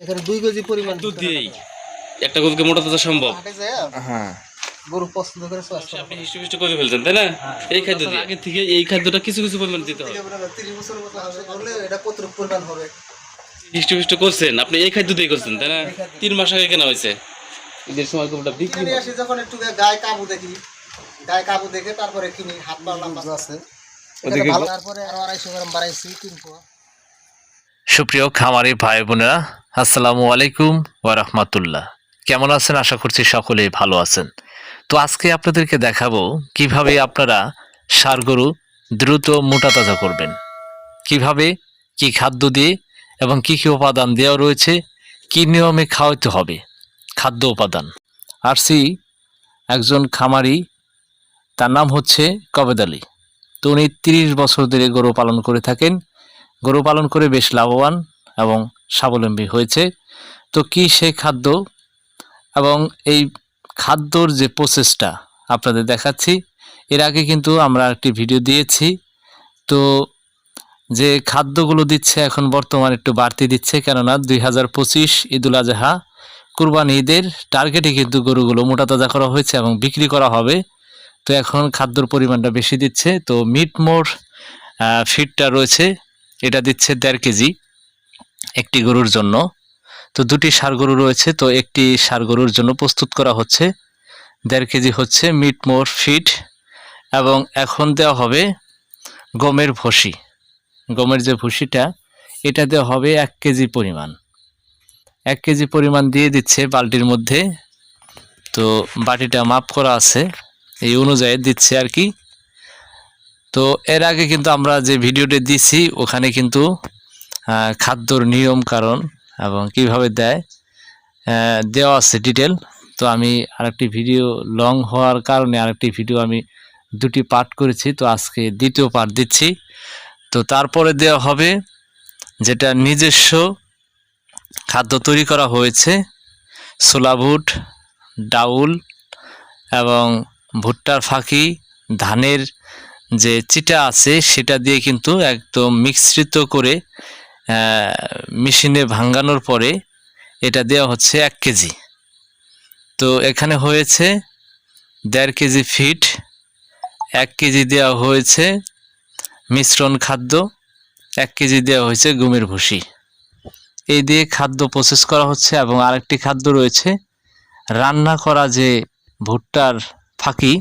এখানে দুই কেজি পরিমাণ দুধ দিয়েই। একটা গরুকে মোটা তাজা সম্ভব। হ্যাঁ। গরু পছন্দ করে করা আপনি হিষ্ট করে ফেলছেন তাই না? এই খাদ্য দিয়ে। আগে থেকে এই খাদ্যটা কিছু কিছু পরিমাণ দিতে হবে। তিরিশ বছর মতো হবে করলে এটা কতটুকু পরিমাণ হবে। হিষ্ট করছেন আপনি এই খাদ্য দিয়ে করছেন তাই না? তিন মাস আগে কেনা হয়েছে। ঈদের সময় গরুটা বিক্রি হয়। আসি যখন একটু গায়ে কাবু দেখি। গায়ে কাবু দেখে তারপরে কিনি হাত পা লম্বা আছে। তারপরে আরও আড়াইশো গ্রাম বাড়াইছি কিনবো সুপ্রিয় খামারি ভাই বোনেরা আসসালামু আলাইকুম ওয়ারহমাতুল্লাহ কেমন আছেন? আশা করছি সকলেই ভালো আছেন। তো আজকে আপনাদেরকে দেখাবো কীভাবে আপনারা সার গরু দ্রুত মোটা তাজা করবেন, কীভাবে, কি খাদ্য দিয়ে এবং কি কি উপাদান দেওয়া রয়েছে, কি নিয়মে খাওয়াতে হবে, খাদ্য উপাদান। আর সি একজন খামারি, তার নাম হচ্ছে কবেদ তো উনি তিরিশ বছর ধরে গরু পালন করে থাকেন। গরু পালন করে বেশ লাভবান এবং স্বাবলম্বী হয়েছে। তো কি সেই খাদ্য এবং এই খাদ্যর যে প্রসেসটা আপনাদের দেখাচ্ছি, এর আগে কিন্তু আমরা একটি ভিডিও দিয়েছি। তো যে খাদ্যগুলো দিচ্ছে এখন বর্তমানে একটু বাড়তি দিচ্ছে, কেননা দুই হাজার পঁচিশ ঈদুল আজহা কুরবানি ঈদের টার্গেটে কিন্তু গরুগুলো মোটা তাজা করা হয়েছে এবং বিক্রি করা হবে। তো এখন খাদ্যর পরিমাণটা বেশি দিচ্ছে। তো মিট মোর ফিডটা রয়েছে। এটা দিচ্ছে দেড় কেজি একটি গরুর জন্য। তো দুটি সার গরু রয়েছে, তো একটি সার গরুর জন্য প্রস্তুত করা হচ্ছে। দেড় কেজি হচ্ছে মিট মোর ফিট এবং এখন দেওয়া হবে গমের ভুসি। গমের যে ভুসিটা, এটা দেওয়া হবে এক কেজি পরিমাণ। এক কেজি পরিমাণ দিয়ে দিচ্ছে বালতির মধ্যে। তো বাটিটা মাপ করা আছে, এই অনুযায়ী দিচ্ছে আর কি। তো এর আগে কিন্তু আমরা যে ভিডিওটি দিছি, ওখানে কিন্তু খাদ্যর নিয়ম কারণ এবং কীভাবে দেয় দেওয়া আছে ডিটেল তো আমি আরেকটি ভিডিও লং হওয়ার কারণে আরেকটি ভিডিও আমি দুটি পার্ট করেছি, তো আজকে দ্বিতীয় পার্ট দিচ্ছি। তো তারপরে দেওয়া হবে যেটা নিজস্ব খাদ্য তৈরি করা হয়েছে, ছোলা বুট, ডাউল এবং ভুট্টার ফাঁকি, ধানের যে চিটা আছে, সেটা দিয়ে কিন্তু একদম মিশ্রিত করে মেশিনে ভাঙ্গানোর পরে এটা দেওয়া হচ্ছে এক কেজি। তো এখানে হয়েছে দেড় কেজি ফিট, এক কেজি দেওয়া হয়েছে মিশ্রণ খাদ্য, এক কেজি দেওয়া হয়েছে গমের ভুসি। এই দিয়ে খাদ্য প্রসেস করা হচ্ছে এবং আরেকটি খাদ্য রয়েছে, রান্না করা যে ভুট্টার ফাঁকি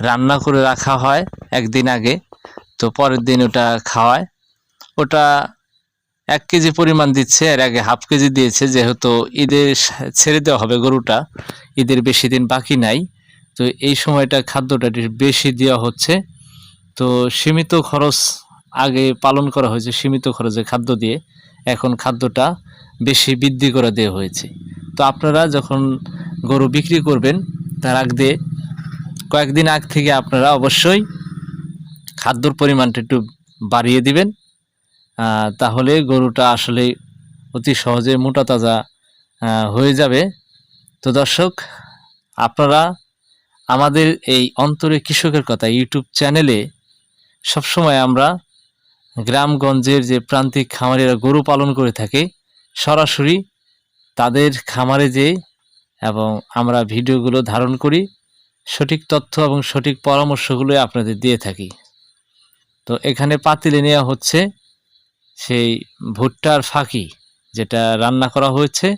রান্না করে রাখা হয় একদিন আগে। তো পরের দিন ওটা খাওয়ায়। ওটা এক কেজি পরিমাণ দিচ্ছে, এর আগে হাফ কেজি দিয়েছে, যেহেতু ঈদের ছেড়ে দেওয়া হবে গরুটা, ঈদের বেশি দিন বাকি নাই। তো এই সময়টা খাদ্যটা বেশি দেওয়া হচ্ছে। তো সীমিত খরচ আগে পালন করা হয়েছে, সীমিত খরচে খাদ্য দিয়ে। এখন খাদ্যটা বেশি বৃদ্ধি করে দেওয়া হয়েছে। তো আপনারা যখন গরু বিক্রি করবেন, তার আগ কয়েকদিন আগ থেকে আপনারা অবশ্যই খাদ্যর পরিমাণটা একটু বাড়িয়ে দিবেন। তাহলে গরুটা আসলে অতি সহজে মোটা তাজা হয়ে যাবে। তো দর্শক, আপনারা আমাদের এই অন্তরে কৃষকের কথা ইউটিউব চ্যানেলে সবসময় আমরা গ্রামগঞ্জের যে প্রান্তিক খামারিরা গরু পালন করে থাকে, সরাসরি তাদের খামারে যে এবং আমরা ভিডিওগুলো ধারণ করি। সঠিক তথ্য এবং সঠিক পরামর্শগুলো আপনাদের দিয়ে থাকি। তো এখানে পাতিলে নেওয়া হচ্ছে সেই ভুট্টার ফাঁকি, যেটা রান্না করা হয়েছে।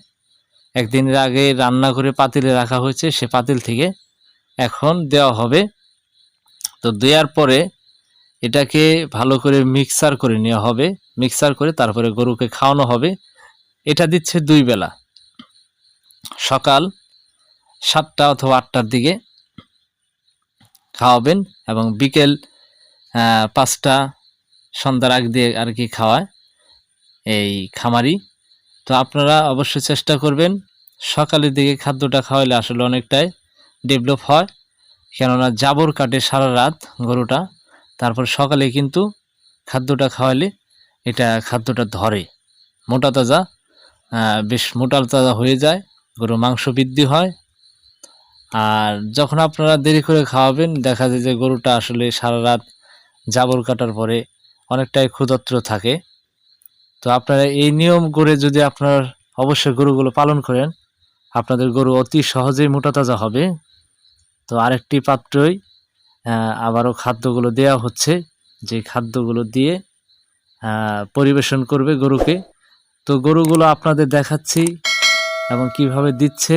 একদিনের আগে রান্না করে পাতিলে রাখা হয়েছে, সে পাতিল থেকে এখন দেওয়া হবে। তো দেওয়ার পরে এটাকে ভালো করে মিক্সার করে নেওয়া হবে। মিক্সার করে তারপরে গরুকে খাওয়ানো হবে। এটা দিচ্ছে দুই বেলা। সকাল সাতটা অথবা আটটার দিকে। খাওয়াবেন এবং বিকেল পাঁচটা সন্ধ্যার আগ দিয়ে আর কি খাওয়ায় এই খামারি। তো আপনারা অবশ্যই চেষ্টা করবেন সকালের দিকে খাদ্যটা খাওয়ালে আসলে অনেকটাই ডেভেলপ হয়। কেননা জাবর কাটে সারা রাত গরুটা, তারপর সকালে কিন্তু খাদ্যটা খাওয়ালে এটা খাদ্যটা ধরে। মোটা তাজা বেশ মোটা তাজা হয়ে যায় গরু মাংস বৃদ্ধি হয় আর যখন আপনারা দেরি করে খাওয়াবেন, দেখা যায় যে গরুটা আসলে সারা রাত জাবর কাটার পরে অনেকটাই ক্ষুধার্ত থাকে। তো আপনারা এই নিয়ম করে যদি আপনার অবশ্যই গরুগুলো পালন করেন, আপনাদের গরু অতি সহজেই মোটা তাজা হবে। তো আরেকটি পাত্রই আবারও খাদ্যগুলো দেওয়া হচ্ছে। যে খাদ্যগুলো দিয়ে পরিবেশন করবে গরুকে। তো গরুগুলো আপনাদের দেখাচ্ছি এবং কীভাবে দিচ্ছে।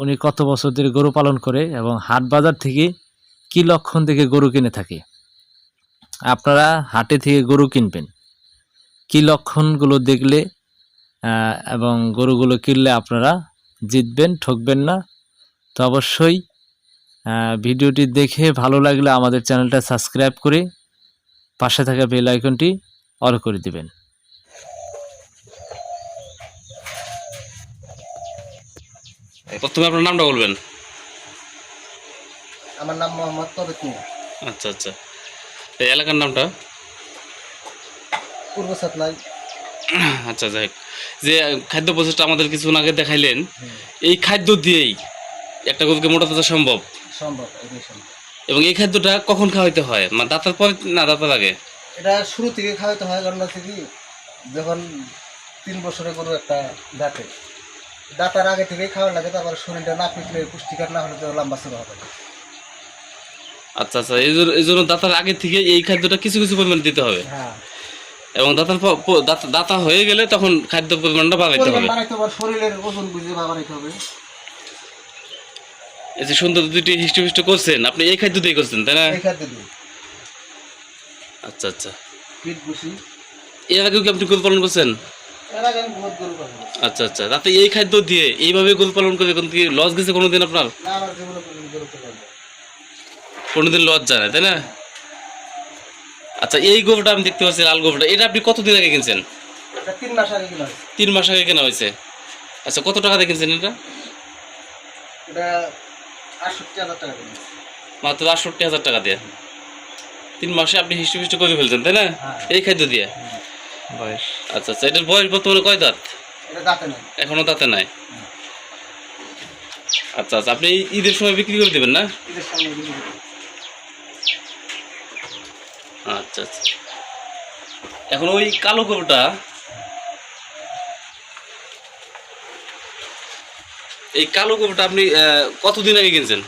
উনি কত বছর ধরে গরু পালন করে এবং হাট বাজার থেকে কি লক্ষণ থেকে গরু কিনে থাকে? আপনারা হাটে থেকে গরু কিনবেন। কি লক্ষণগুলো দেখলে এবং গরুগুলো কিনলে আপনারা জিতবেন, ঠকবেন না? তো অবশ্যই ভিডিওটি দেখে ভালো লাগলে আমাদের চ্যানেলটা সাবস্ক্রাইব করে পাশে থাকা বেল আইকনটি অল করে দিবেন। প্রথমে আপনার নামটা বলবেন। আমার নাম মোহাম্মদ তবেক আচ্ছা আচ্ছা। এই এলাকার নামটা? পূর্ব সাতলাই। আচ্ছা যাই। যে খাদ্য প্রসেসটা আমাদের কিছুক্ষণ আগে দেখাইলেন এই খাদ্য দিয়েই একটা গরুকে মোটা তাজা সম্ভব? সম্ভব এবং এই খাদ্যটা কখন খাওয়াইতে হয়? মানে দাঁতার পরে না দাঁতার আগে? এটা শুরু থেকে খাওয়াতে হয় কারণ হচ্ছে কি যখন তিন বছরের গরু একটা দাঁতে দাঁতার আগে থেকেই খাওয়া লাগে তারপর শরীরটা না পিটলে পুষ্টিকর না হলে তো লম্বা শুরু হবে আচ্ছা আচ্ছা এই জন্য দাঁতার আগে থেকে এই খাদ্যটা কিছু কিছু পরিমাণ দিতে হবে। হ্যাঁ। এবং দাঁতার দাঁত- হয়ে গেলে তখন খাদ্য পরিমাণটা বাড়াইতে হবে। বাড়াইতে হবে শরীরের ওজন বুঝে বাড়াইতে হবে। এই যে সুন্দর দুটি হিষ্ট করছেন আপনি এই খাদ্য দিয়ে করছেন তাই না? এই খাদ্য আচ্ছা আচ্ছা। এর আগেও কি আপনি গরু পালন করছেন? আচ্ছা আচ্ছা। তাতে এই খাদ্য দিয়ে এইভাবে গরু পালন করে কোন কি লস গেছে কোনোদিন আপনার? কোনোদিন লস যায় না তাই না? আচ্ছা এই গরুটা আমি দেখতে পাচ্ছি লাল গরুটা এটা আপনি কতদিন আগে কিনছেন? তিন মাস আগে কিনা তিন মাস আগে কেনা হয়েছে। আচ্ছা কত টাকা দিয়ে কিনছেন এটা? মাত্র আটষট্টি হাজার টাকা দিয়ে। তিন মাসে আপনি হিস্টু ফিস্টু করে ফেলছেন তাই না? হ্যাঁ। এই খাদ্য দিয়ে? বয়স। আচ্ছা আচ্ছা এটার বয়স বর্তমানে কয় দাঁত? এখনও দাঁতে নাই? আচ্ছা আচ্ছা আপনি ঈদের সময় বিক্রি করে দেবেন না। আচ্ছা আচ্ছা। এখন ওই কালো গরুটা এই কালো গরুটা আপনি কতদিন আগে কিনছেন?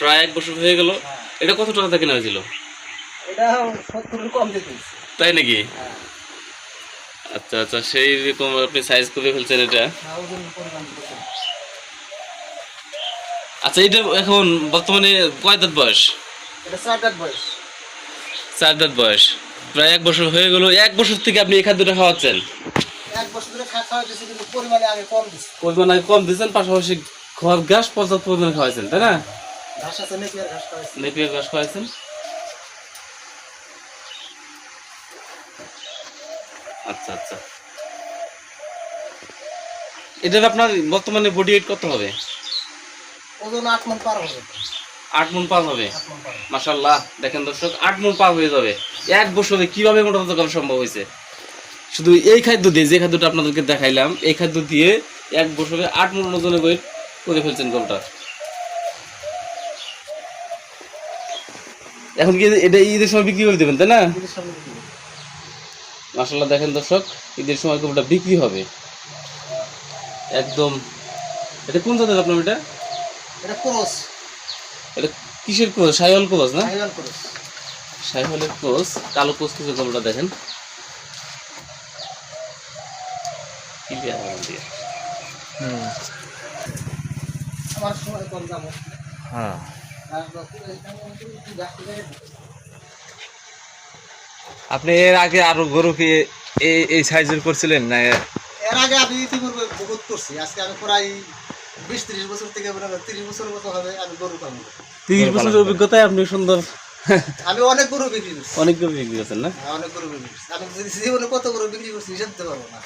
প্রায় এক বছর হয়ে গেল। হ্যাঁ। এটা কত টাকা কেনা হয়েছিল এটা সত্তরের কম দিতে হয়েছে। তাই নাকি? হ্যাঁ। আচ্ছা আচ্ছা সেই রকম আপনি সাইজ করে ফেলছেন এটা। আচ্ছা এটা এখন বর্তমানে কয় দাঁত বয়স? চার দাঁত বয়স। প্রায় এক বছর হয়ে গেল এক বছর থেকে আপনি এই খাদ্যটা খাওয়াচ্ছেন? পরিমাণে আগে কম দিয়েছেন পাশাপাশি ঘর ঘাস পর্যাপ্ত পরিমাণে খাওয়াইছেন তাই না? ঘাস আছে নেপিয়ার ঘাস খাওয়াইছে। নেপিয়ার ঘাস খাওয়াইছেন। আচ্ছা আচ্ছা। এটার আপনার বর্তমানে বডি ওয়েট কত হবে? ওজন আট মন পার হবে। আট মন পার হবে। মাশাল্লাহ দেখেন দর্শক আট মন পার হয়ে যাবে। এক বছরে কীভাবে মোটামুটি করা সম্ভব হয়েছে? শুধু এই খাদ্য দিয়ে যে খাদ্যটা আপনাদেরকে দেখাইলাম এই খাদ্য দিয়ে এক বছরে আট মন ওজনের ওয়েট করে ফেলছেন গরুটা। এখন কি এটা ঈদের সময় বিক্রি করে দেবেন তাই না ঈদের সামনে বিক্রি করব। মাসাল্লাহ দেখেন দর্শক ঈদের সময় গরুটা বিক্রি হবে। একদম। এটা কোন জাতের আপনার এটা? এটা ক্রস। এটা কিসের ক্রোজ সাইওয়াল ক্রোজ না? হাইওয়ান ক্রস। কালো ক্রোজ কিছু গরুটা দেখেন। আমার সময় কম দাম। হ্যাঁ। আপনি এর আগে আরও গরু কি এই এই সাইজের করছিলেন না এর? আগে আমি ইতিপূর্বে বহুত করছি। আজকে আমি প্রায় বিশ ত্রিশ বছর থেকে তিরিশ বছর মতো হবে আমি গরু পালন করি। তিরিশ বছরের অভিজ্ঞতায় আপনি সুন্দর। আমি অনেক গরু বিক্রি করছি। অনেক গরু বিক্রি করছেন না? হ্যাঁ, অনেক গরু বিক্রি করছি। আমি যদি জীবনে কত গরু বিক্রি করছি হিসাব দিতে পারব না।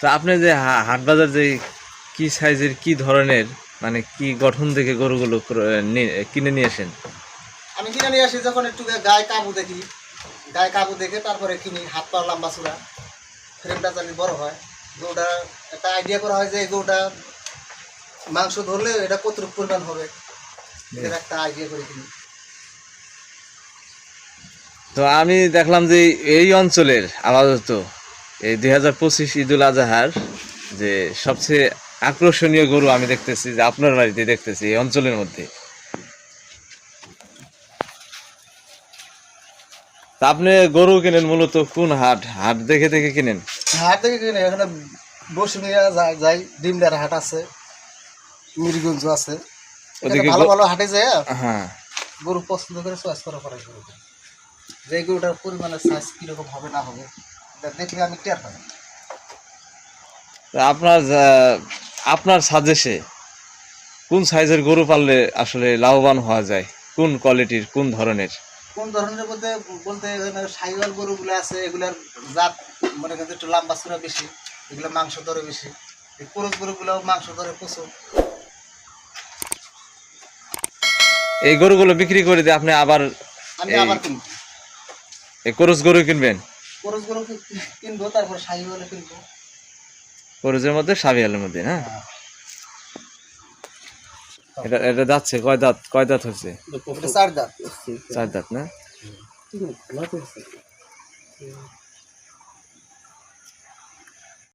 তো আপনি যে হাট বাজার যে কি সাইজের কি ধরনের মানে কি গঠন দেখে গরুগুলো ক্র- কিনে নিয়ে আসেন? আমি কিনে নিয়ে আসি যখন একটু গায়ে কাবু দেখি গায়ে কাবু দেখে তারপরে কিনি হাত পা লম্বা চূড়া। ফ্রেমটা জানি বড় হয়। গরুটা একটা আইডিয়া করা হয় যে এই গরুটা মাংস ধরলে এটা কতটুকু পরিমাণ হবে? এর একটা আইডিয়া করে কিনি। তো আমি দেখলাম যে এই অঞ্চলের আপাতত এই দুই হাজার পঁচিশ ঈদুল আজহার যে সবচেয়ে আকর্ষণীয় গরু আমি দেখতেছি যে আপনার বাড়িতে দেখতেছি এই অঞ্চলের মধ্যে। তা আপনি গরু কেনেন মূলত কোন হাট? হাট দেখে দেখে কিনেন? হাট দেখে কিনে এখানে বসুনিয়া যায় যাই ডিমডার হাট আছে মিরগঞ্জ আছে। এখানে ওদিকে ভালো গো- ভালো হাটে যায় হ্যাঁ। গরু পছন্দ করে চয়েস করা পরে গরু যে গরুটার পরিমাণের সাইজ কীরকম হবে না হবে এটা দেখলে আমি টের পাই। তা আপনার যা- আপনার সাজেশে কোন সাইজের গরু পাললে আসলে লাভবান হওয়া যায়? কোন কোয়ালিটির কোন ধরনের? কোন ধরনের বলতে বলতে সাইওয়াল গরুগুলো আছে এগুলার জাত মনে করেন একটু লম্বা চূড়া বেশি এগুলো মাংস দরে বেশি। এই পুরুষ গরুগুলো মাংস দরে প্রচুর। এই গরুগুলো বিক্রি করে দিয়ে আপনি আবার আমি আবার কিনবো। এই করস গরু কিনবেন? পুরুষ গরু কিনবো তারপর সাইওয়ালে কিনবো। করজের মধ্যে সাবিয়ালের মধ্যে না? এটা এটা যাচ্ছে কয় দাঁত কয় দাঁত হচ্ছে চার দাঁত। চার দাঁত না?